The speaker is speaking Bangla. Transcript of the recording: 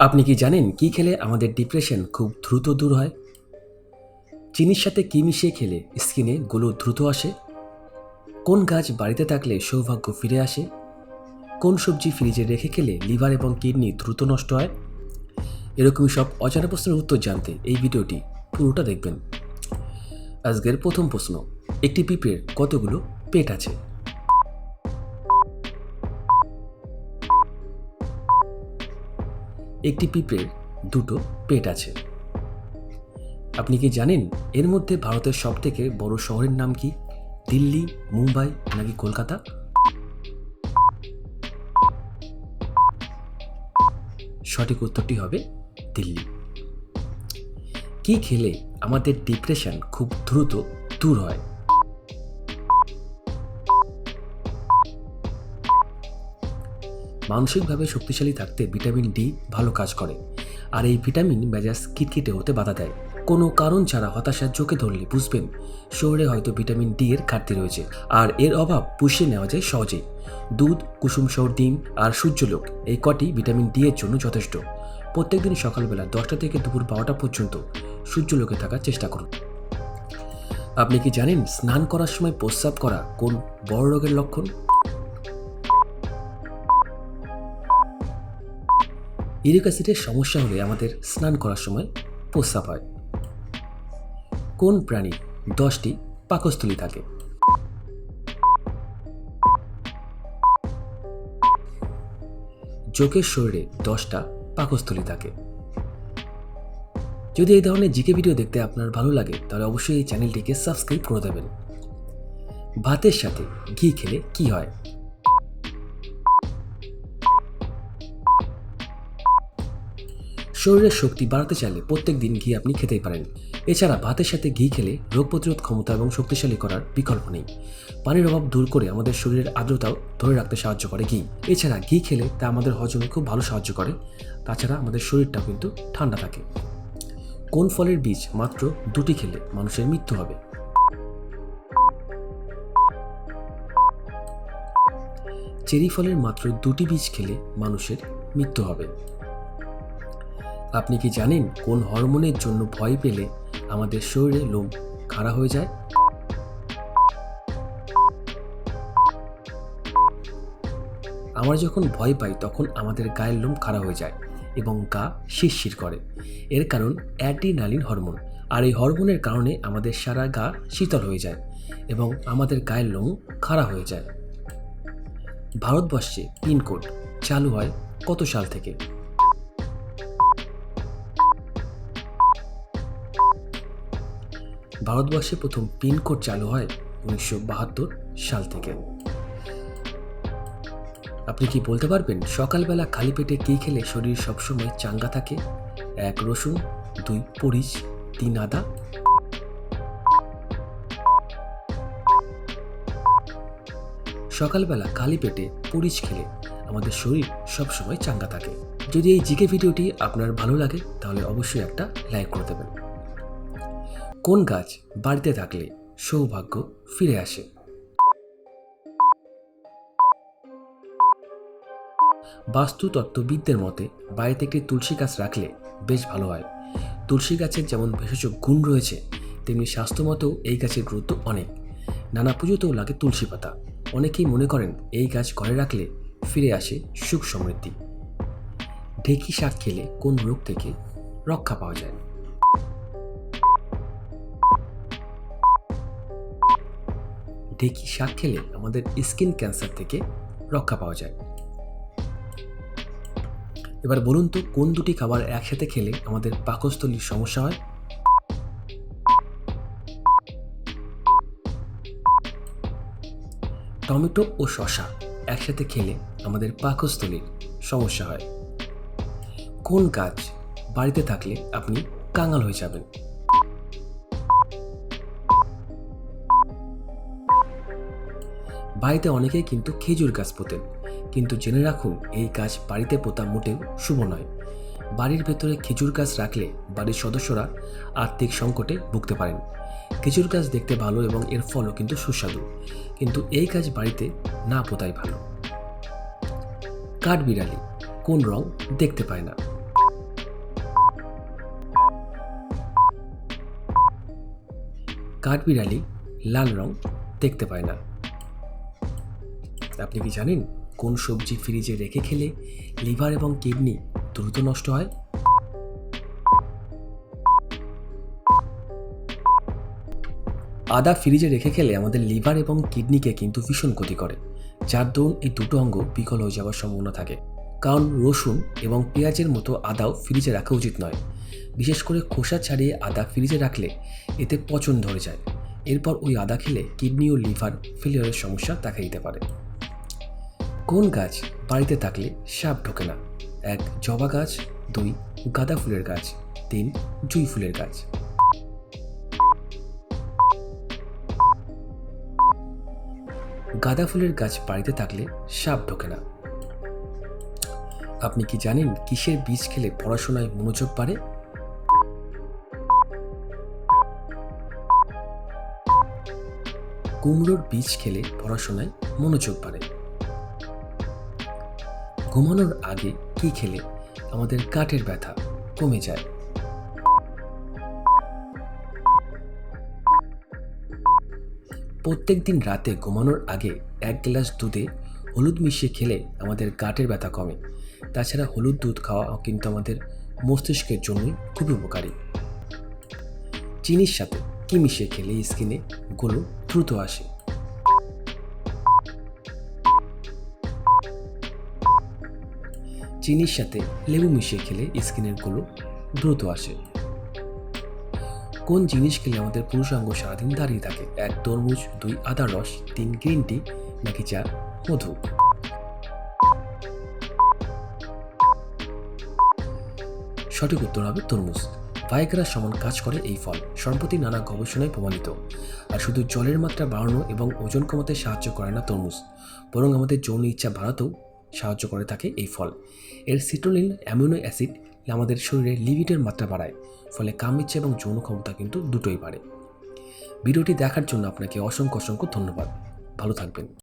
আপনি কি জানেন কি খেলে আমাদের ডিপ্রেশন খুব দ্রুত দূর হয়? চিনির সাথে কি মিশিয়ে খেলে স্কিনে গুলো দ্রুত আসে? কোন গাছ বাড়িতে থাকলে সৌভাগ্য ফিরে আসে? কোন সবজি ফ্রিজে রেখে খেলে লিভার এবং কিডনি দ্রুত নষ্ট হয়? এরকমই সব অজানা প্রশ্নের উত্তর জানতে এই ভিডিওটি পুরোটা দেখবেন। আজকের প্রথম প্রশ্ন, একটি পিঁপড়ের কতগুলো পেট আছে? একটি পিঁপড়ের দুটো পেট আছে। আপনি কি জানেন এর মধ্যে ভারতের সবথেকে বড় শহরের নাম কি? দিল্লি, মুম্বাই নাকি কলকাতা? সঠিক উত্তরটি হবে দিল্লি। কি খেলে আমাদের ডিপ্রেশন খুব দ্রুত দূর হয়? মানসিকভাবে শক্তিশালী থাকতে ভিটামিন ডি ভালো কাজ করে। আর এই ভিটামিন মেজাজ কিটকিটে হতে বাধা দেয়। কোনো কারণ ছাড়া হতাশার চোখে ধরলে বুঝবেন শরীরে হয়তো ভিটামিন ডি এর ঘাটতি রয়েছে। আর এর অভাব পুষিয়ে নেওয়া যায় সহজেই। দুধ, কুসুম সর ডিম আর সূর্যলোক এই কটি ভিটামিন ডি এর জন্য যথেষ্ট। প্রত্যেকদিন সকালবেলা দশটা থেকে দুপুর বারোটা পর্যন্ত সূর্যলোকে থাকার চেষ্টা করুন। আপনি কি জানেন, স্নান করার সময় প্রস্রাব করা কোন বড় রোগের লক্ষণ? ইউরিক অ্যাসিডের সমস্যা হলে আমাদের স্নান করার সময় প্রস্রাব হয়। কোন প্রাণী দশটি পাকস্থলী থাকে? যোগের শরীরে দশটা পাকস্থলী থাকে। যদি এই ধরনের জিকে ভিডিও দেখতে আপনার ভালো লাগে, তাহলে অবশ্যই এই চ্যানেলটিকে সাবস্ক্রাইব করে দেবেন। ভাতের সাথে ঘি খেলে কি হয়? শরীরের শক্তি বাড়াতে চাইলে প্রত্যেক দিন ঘি আপনি খেতেই পারেন। এছাড়া ভাতের সাথে ঘি খেলে রোগ প্রতিরোধ ক্ষমতা এবং শক্তিশালী করার বিকল্প নেই। পানির অভাব দূর করে আমাদের শরীরের আর্দ্রতাও ধরে রাখতে সাহায্য করে ঘি। এছাড়া ঘি খেলে তা আমাদের হজমে খুব ভালো সাহায্য করে। তাছাড়া আমাদের শরীরটাও কিন্তু ঠান্ডা থাকে। কোন ফলের বীজ মাত্র দুটি খেলে মানুষের মৃত্যু হবে? চেরি ফলের মাত্র দুটি বীজ খেলে মানুষের মৃত্যু হবে। আপনি কি জানেন কোন হরমোনের জন্য ভয় পেলে আমাদের শরীরে লোম খাড়া হয়ে যায়? আমরা যখন ভয় পাই, তখন আমাদের গায়ের লোম খাড়া হয়ে যায় এবং গা শিরশির করে। এর কারণ অ্যাড্রিনালিন হরমোন। আর এই হরমোনের কারণে আমাদের সারা গা শীতল হয়ে যায় এবং আমাদের গায়ের লোম খাড়া হয়ে যায়। ভারতবর্ষে পিনকোড চালু হয় কত সাল থেকে? ভারতবর্ষে প্রথম পিনকোড চালু হয় উনিশশো বাহাত্তর সাল থেকে। আপনি কি বলতে পারবেন সকালবেলা খালি পেটে কী খেলে শরীর সবসময় চাঙ্গা থাকে? এক রসুন, দুই পরিচ, তিন আদা। সকালবেলা খালি পেটে পরিচ খেলে আমাদের শরীর সবসময় চাঙ্গা থাকে। যদি এই জিকে ভিডিওটি আপনার ভালো লাগে তাহলে অবশ্যই একটা লাইক করে দেবেন। কোন গাছ বাড়িতে থাকলে সৌভাগ্য ফিরে আসে? বাস্তুতত্ত্ববিদদের মতে, বাড়িতে একটি তুলসী গাছ রাখলে বেশ ভালো হয়। তুলসী গাছের যেমন ভেষজ গুণ রয়েছে, তেমনি স্বাস্থ্যমতেও এই গাছের গুরুত্ব অনেক। নানা পুজোতেও লাগে তুলসী পাতা। অনেকেই মনে করেন এই গাছ ঘরে রাখলে ফিরে আসে সুখ সমৃদ্ধি। ঢেকি শাক খেলে কোন রোগ থেকে রক্ষা পাওয়া যায়? ঢেকি শাক খেলে আমাদের স্কিন ক্যান্সার থেকে রক্ষা পাওয়া যায়। এবার বলুন তো, কোন দুটি খাবার একসাথে খেলে আমাদের পাকস্থলীর সমস্যা হয়? টমেটো ও শশা একসাথে খেলে আমাদের পাকস্থলীর সমস্যা হয়। কোন গাছ বাড়িতে থাকলে আপনি কাঙাল হয়ে যাবেন? বাড়িতে অনেকেই কিন্তু খেজুর গাছ পোতেন। কিন্তু জেনে রাখুন, এই গাছ বাড়িতে পোতা মোটেও শুভ নয়। বাড়ির ভেতরে খেজুর গাছ রাখলে বাড়ির সদস্যরা আর্থিক সংকটে ভুগতে পারেন। খেজুর গাছ দেখতে ভালো এবং এর ফলও কিন্তু সুস্বাদু। কিন্তু এই গাছ বাড়িতে না পোতাই ভালো। কাঠবিড়ালি, কোন রং দেখতে পায় না। কাঠবিড়ালি লাল রং দেখতে পায় না। আপনি কি জানেন কোন সবজি ফ্রিজে রেখে খেলে লিভার এবং কিডনি দ্রুত নষ্ট হয়? আদা ফ্রিজে রেখে খেলে আমাদের লিভার এবং কিডনিকে কিন্তু ভীষণ ক্ষতি করে, যার দরুন এই দুটো অঙ্গ বিকল হয়ে যাওয়ার সম্ভাবনা থাকে। কারণ রসুন এবং পেঁয়াজের মতো আদাও ফ্রিজে রাখা উচিত নয়। বিশেষ করে খোসা ছাড়িয়ে আদা ফ্রিজে রাখলে এতে পচন ধরে যায়। এরপর ওই আদা খেলে কিডনি ও লিভার ফেলিয়ারের সমস্যা দেখা দিতে পারে। কোন গাছ বাড়িতে থাকলে সাপ ঢোকে না? এক, জবা গাছ। দুই, গাঁদা ফুলের গাছ। তিন, জুই ফুলের গাছ। গাঁদা ফুলের গাছ বাড়িতে থাকলে সাপ ঢোকে না। আপনি কি জানেন কিসের বীজ খেলে পড়াশোনায় মনোযোগ বাড়ে? কুমড়োর বীজ খেলে পড়াশোনায় মনোযোগ বাড়ে। ঘুমানোর আগে কি খেলে আমাদের কাঠের ব্যথা কমে যায়? প্রত্যেক দিন রাতে ঘুমানোর আগে এক গ্লাস দুধে হলুদ মিশিয়ে খেলে আমাদের গাঁটের ব্যথা কমে। তাছাড়া হলুদ দুধ খাওয়া কিন্তু আমাদের মস্তিষ্কের জন্যই খুবই উপকারী। চিনির সাথে কি মিশিয়ে খেলে স্কিনে গুলো দ্রুত আসে। চিনির সাথে লেবু মিশিয়ে খেলে স্কিনেরগুলো দ্রুত আসে। কোন জিনিস খেলে আমাদের পুরুষাঙ্গ সারাদিন দাঁড়িয়ে থাকে? এক তরমুজ, দুই আদা রস, তিন গ্রিন টি, নাকি চা মধু? সঠিক উত্তর হবে তরমুজ। ভাইগ্রাস সমান কাজ করে এই ফল। সম্প্রতি নানা গবেষণায় প্রমাণিত। আর শুধু জলের মাত্রা বাড়ানো এবং ওজন কমাতে সাহায্য করে না তরমুজ। বরং আমাদের যৌন ইচ্ছা বাড়াতেও সাহায্য করে থাকে এই ফল। এর সিটোলিন অ্যামিনো অ্যাসিড আমাদের শরীরে লিভিটের মাত্রা বাড়ায়, ফলে কাম ইচ্ছা এবং যৌন ক্ষমতা কিন্তু দুটোই বাড়ে। ভিডিওটি দেখার জন্য আপনাকে অসংখ্য অসংখ্য ধন্যবাদ। ভালো থাকবেন।